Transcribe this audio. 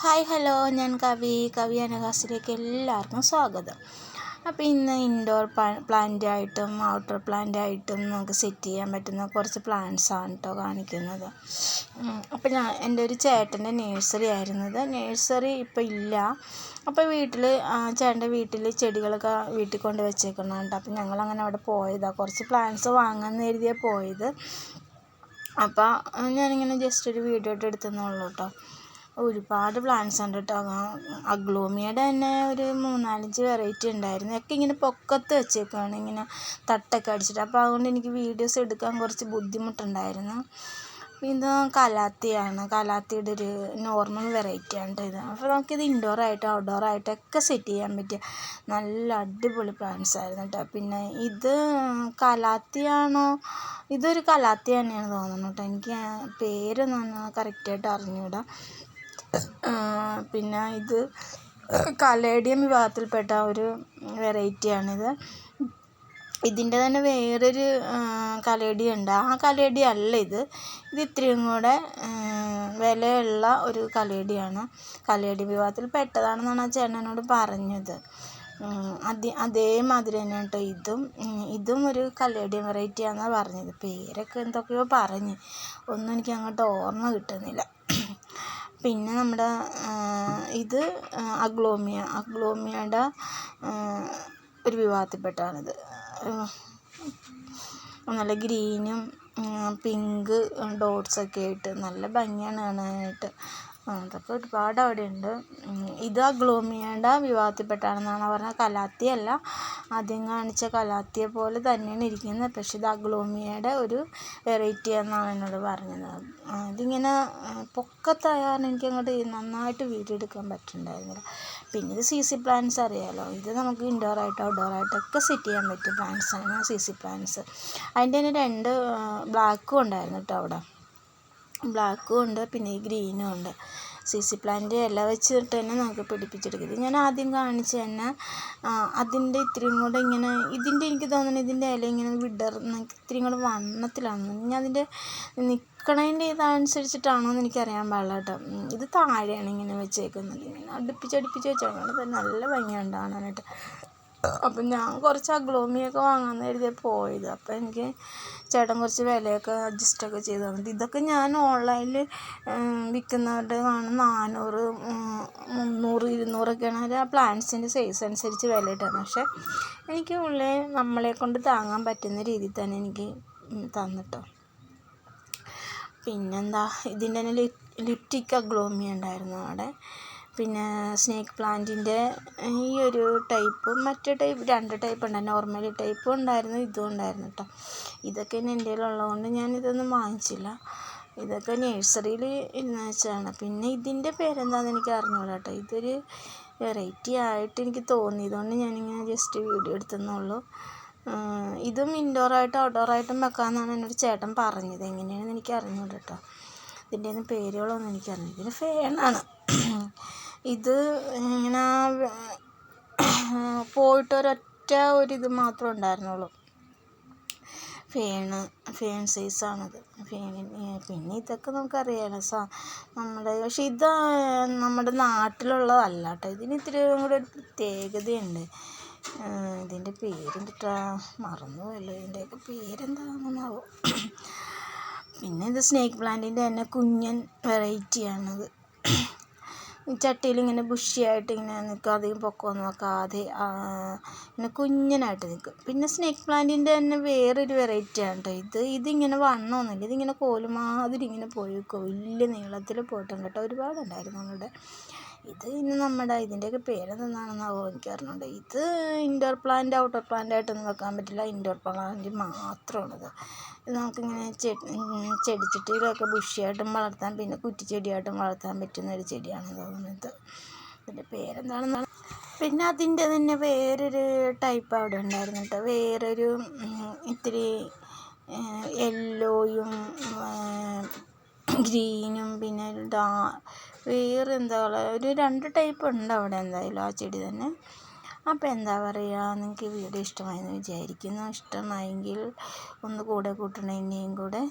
Hi hello. ഞാൻ കവി. കവി അനഹാസിലേക്ക് എല്ലാവർക്കും സ്വാഗതം. അപ്പോൾ ഇന്ന് ഇൻഡോർ പ്ലാന്റ് ആയിട്ടും ഔട്ടർ പ്ലാന്റ് ആയിട്ടും നമുക്ക് സെറ്റ് ചെയ്യാൻ പറ്റുന്ന കുറച്ച് പ്ലാന്റ്സ് ആണ് കേട്ടോ കാണിക്കുന്നത്. അപ്പോൾ ഞാൻ എന്റെ ഒരു ചേട്ടന്റെ നേഴ്സറി ആയിരുന്നത്. നേഴ്സറി ഇപ്പോൾ ഇല്ല. അപ്പോൾ വീട്ടിൽ ചേട്ടന്റെ വീട്ടിൽ ചെടികളൊക്കെ വീട്ടിൽ കൊണ്ട് വെച്ചേക്കുന്നുണ്ട്. അപ്പോൾ ഞങ്ങൾ അങ്ങനെ അവിടെ പോയതാണ് കുറച്ച് പ്ലാന്റ്സ് വാങ്ങാമെന്ന് കരുതിയാണ് പോയത്. അപ്പോൾ ഞാനിങ്ങനെ ജസ്റ്റ് ഒരു വീഡിയോ ഇട്ട് എടുത്തെന്നുള്ളൂ കേട്ടോ ഒരുപാട് പ്ലാന്റ്സ് ഉണ്ട് കേട്ടോ അഗ്ലോമിയയുടെ തന്നെ ഒരു മൂന്നാലഞ്ച് വെറൈറ്റി ഉണ്ടായിരുന്നു. ഒക്കെ ഇങ്ങനെ പൊക്കത്ത് വെച്ചേക്കുവാണ്. ഇങ്ങനെ തട്ടൊക്കെ അടിച്ചിട്ട്. അപ്പോൾ അതുകൊണ്ട് എനിക്ക് വീഡിയോസ് എടുക്കാൻ കുറച്ച് ബുദ്ധിമുട്ടുണ്ടായിരുന്നു. ഇത് കലാത്തിയാണ്. കലാത്തിയുടെ ഒരു നോർമൽ വെറൈറ്റി ആണ് ഇത്. അപ്പോൾ നമുക്കിത് ഇൻഡോർ ആയിട്ടും ഔട്ട്ഡോർ ആയിട്ടും ആയിട്ടൊക്കെ സെറ്റ് ചെയ്യാൻ പറ്റിയ നല്ല അടിപൊളി പ്ലാന്റ്സ് ആയിരുന്നു കേട്ടോ പിന്നെ ഇത് കലാത്തിയാണോ? ഇതൊരു കലാത്തി തന്നെയാണ് തോന്നുന്നു കേട്ടോ എനിക്ക് പേരൊന്നും കറക്റ്റായിട്ട് അറിഞ്ഞുകൂടാ പിന്നെ ഇത് കലേഡിയം വിഭാഗത്തിൽപ്പെട്ട ഒരു വെറൈറ്റിയാണിത് ഇതിന്റെ തന്നെ വേറൊരു കലേഡിയം ഉണ്ട്. ആ കലേഡിയം അല്ല ഇത്. ഇത് ഇത്രയും കൂടെ വിലയുള്ള ഒരു കലേഡിയാണ്. കലേഡിയം വിഭാഗത്തിൽ പെട്ടതാണെന്നാണ് ആ ചേട്ടനോട് പറഞ്ഞത്. അതേ അതേമാതിരി തന്നെ കേട്ടോ ഇതും. ഇതും ഒരു കലേഡിയം വെറൈറ്റിയാണെന്നാണ് പറഞ്ഞത്. പേരൊക്കെ എന്തൊക്കെയോ പറഞ്ഞ്. ഒന്നും എനിക്ക് അങ്ങോട്ട് ഓർമ്മ കിട്ടുന്നില്ല. പിന്നെ നമ്മുടെ ഇത് അഗ്ലോമിയ അഗ്ലോമിയയുടെ ഒരു വിഭാഗത്തിൽപ്പെട്ടതാണിത് നല്ല ഗ്രീനും പിങ്ക് ഡോട്ട്സൊക്കെ ആയിട്ട് നല്ല ഭംഗിയാണ് കാണാനായിട്ട്. അതൊക്കെ ഒരുപാട് അവിടെ ഉണ്ട് ഇത് അഗ്ലോമിയയുടെ വിഭാഗത്തിൽപ്പെട്ടതാണെന്നാണ് പറഞ്ഞത്. കലാത്തിയല്ല. ആദ്യം കാണിച്ച കലാത്തിയെ പോലെ തന്നെയാണ് ഇരിക്കുന്നത്. പക്ഷേ ഇത് അഗ്ലോമിയയുടെ ഒരു വെറൈറ്റി എന്നാണ് എന്നോട് പറഞ്ഞത്. ഇതിങ്ങനെ പൊക്കത്തായ എനിക്ക് അങ്ങോട്ട് നന്നായിട്ട് വീഡിയോ എടുക്കാൻ പറ്റുന്നുണ്ടായിരുന്നില്ല പിന്നെ ഇത് സി സി പ്ലാന്റ്സ് അറിയാമല്ലോ ഇത് നമുക്ക് ഇൻഡോർ ആയിട്ട് ഔട്ട്ഡോർ ആയിട്ടൊക്കെ സെറ്റ് ചെയ്യാൻ പറ്റും പ്ലാന്റ്സ് ആണ് സി സി പ്ലാന്റ്സ്. അതിന്റെ തന്നെ രണ്ട് ബ്ലാക്കും ഉണ്ടായിരുന്നു കേട്ടോ അവിടെ. ബ്ലാക്കും ഉണ്ട് പിന്നെ ഈ ഗ്രീനും ഉണ്ട്. സി സി പ്ലാന്റ് ഇല വെച്ചിട്ട് തന്നെ നമുക്ക് പിടിപ്പിച്ചെടുക്കും. ഇത് ഞാൻ ആദ്യം കാണിച്ച തന്നെ അതിന്റെ ഇത്രയും കൂടെ ഇങ്ങനെ ഇതിന്റെ എനിക്ക് തോന്നുന്നു ഇതിന്റെ ഇല ഇങ്ങനെ വിടർന്ന് ഇത്രയും കൂടെ വണ്ണത്തിലാണ്. ഞാൻ അതിന്റെ നിൽക്കണതിന്റെ ഇതനുസരിച്ചിട്ടാണോ എന്ന് എനിക്കറിയാൻ പാടില്ല കേട്ടോ. ഇത് താഴെയാണ് ഇങ്ങനെ വെച്ചേക്കുന്നത്. ഇങ്ങനെ അടുപ്പിച്ച് അടുപ്പിച്ച് വെച്ചേക്കുന്നത്. നല്ല ഭംഗിയുണ്ട് കാണാനായിട്ട്. അപ്പം ഞാൻ കുറച്ച് അഗ്ലോമിയൊക്കെ വാങ്ങാമെന്ന് കരുതി പോയത്. അപ്പം എനിക്ക് ചേട്ടൻ കുറച്ച് വിലയൊക്കെ അഡ്ജസ്റ്റൊക്കെ ചെയ്ത് തന്നിട്ട് ഇതൊക്കെ ഞാൻ ഓൺലൈനിൽ വിൽക്കുന്നവരുടെ കാണും നാനൂറ് മുന്നൂറ് ഇരുന്നൂറൊക്കെയാണ് ആ പ്ലാന്റ്സിന്റെ സൈസ് അനുസരിച്ച് വില ഇട്ടാണ് പക്ഷേ എനിക്ക് ഉള്ളിൽ നമ്മളെ കൊണ്ട് താങ്ങാൻ പറ്റുന്ന രീതിയിൽ തന്നെ എനിക്ക് തന്നിട്ടോ. പിന്നെന്താ ഇതിന്റെ തന്നെ ലിപ്റ്റിക് അഗ്ലോമിയ ഉണ്ടായിരുന്നു അവിടെ. പിന്നെ സ്നേക്ക് പ്ലാന്റിന്റെ ഈ ഒരു ടൈപ്പ് മറ്റേ ടൈപ്പ് രണ്ട് ടൈപ്പ് ഉണ്ട്. നോർമലി ടൈപ്പും ഉണ്ടായിരുന്നു ഇതും ഉണ്ടായിരുന്നു കേട്ടോ ഇതൊക്കെ എന്റെ കയ്യിലുള്ളതുകൊണ്ട് ഞാൻ ഇതൊന്നും വാങ്ങിച്ചില്ല. ഇതൊക്കെ നഴ്സറിയിൽ ഇരുന്ന് വെച്ചാണ് പിന്നെ ഇതിന്റെ പേരെന്താണെന്ന് എനിക്ക് അറിഞ്ഞൂടാ കേട്ടോ ഇതൊരു വെറൈറ്റി ആയിട്ട് എനിക്ക് തോന്നിയതുകൊണ്ട് ഞാനിങ്ങനെ ജസ്റ്റ് വീഡിയോ എടുത്തെന്നുള്ളൂ. ഇതും ഇൻഡോറായിട്ടും ഔട്ട്ഡോറായിട്ടും വെക്കാമെന്നാണ് എന്നോട് ചേട്ടൻ പറഞ്ഞത്. എങ്ങനെയാണെന്ന് എനിക്ക് അറിഞ്ഞൂടാ കേട്ടോ ഇതിന്റെ ഒന്നും പേരുകളൊന്നും എനിക്കറിഞ്ഞു ഇതിന് ഫേണാണ് ഇത് ഇങ്ങനെ പോയിട്ട് ഒരൊറ്റ ഒരിത് മാത്രമേ ഉണ്ടായിരുന്നുള്ളൂ. Fern fern സൈസാണത്. ഫേണിന് പിന്നെ ഇതൊക്കെ നമുക്കറിയാലോ സാ നമ്മുടെ പക്ഷെ ഇത് നമ്മുടെ നാട്ടിലുള്ളതല്ല കേട്ടോ ഇതിന് ഇത്തിരി കൂടെ ഒരു പ്രത്യേകതയുണ്ട്. ഇതിന്റെ പേരെന്തിട്ടാ മറന്നുപോയല്ലോ. ഇതിന്റെയൊക്കെ പേരെന്താണെന്നാവോ പിന്നെ ഇത് സ്നേക്ക് പ്ലാന്റിന്റെ തന്നെ കുഞ്ഞൻ വെറൈറ്റിയാണത്. ചട്ടിയിൽ ഇങ്ങനെ ബുഷിയായിട്ട് ഇങ്ങനെ നിൽക്കും. അധികം പൊക്കമൊന്നും വെക്കാതെ ഇങ്ങനെ കുഞ്ഞനായിട്ട് നിൽക്കും. പിന്നെ സ്നേക്ക് പ്ലാന്റിന്റെ തന്നെ വേറൊരു വെറൈറ്റിയാണ് കേട്ടോ ഇത്. ഇതിങ്ങനെ വണ്ണമൊന്നുമില്ല. ഇതിങ്ങനെ കോൽ മാതിരി ഇങ്ങനെ പോയി നിൽക്കും. വലിയ നീളത്തിൽ പോയിട്ടുണ്ട് കേട്ടോ. ഒരുപാടുണ്ടായിരുന്നു നമ്മുടെ ഇത് ഇനി നമ്മുടെ ഇതിന്റെയൊക്കെ പേരെന്താണെന്നാവോ എനിക്ക് അറിഞ്ഞുകൊണ്ട് ഇത് ഇൻഡോർ പ്ലാന്റ് ഔട്ട്ഡോർ പ്ലാന്റ് ആയിട്ടൊന്നും വെക്കാൻ പറ്റില്ല. ഇൻഡോർ പ്ലാന്റ് മാത്രമാണിത്. ഇത് നമുക്കിങ്ങനെ ചെടിച്ചട്ടിയിലൊക്കെ ബുഷിയായിട്ടും വളർത്താം പിന്നെ കുറ്റിച്ചെടിയായിട്ടും വളർത്താൻ പറ്റുന്ന ഒരു ചെടിയാണ് തോന്നുന്നത്. ഇതിന്റെ പേരെന്താണെന്നാണ്? പിന്നെ അതിന്റെ തന്നെ വേറൊരു ടൈപ്പ് അവിടെ ഉണ്ടായിരുന്നു കേട്ടോ. വേറൊരു ഇത്തിരി യെല്ലോയും ഗ്രീനും പിന്നെ ഡാ വേറെ എന്താ ഒരു രണ്ട് ടൈപ്പ് ഉണ്ട് അവിടെ എന്തായാലും ആ ചെടി തന്നെ. അപ്പോൾ എന്താ പറയുക നിങ്ങൾക്ക് വീഡിയോ ഇഷ്ടമായെന്ന് വിചാരിക്കുന്നു. ഇഷ്ടമായെങ്കിൽ ഒന്ന് കൂടെ കൂട്ടണം ഇനിയും കൂടെ.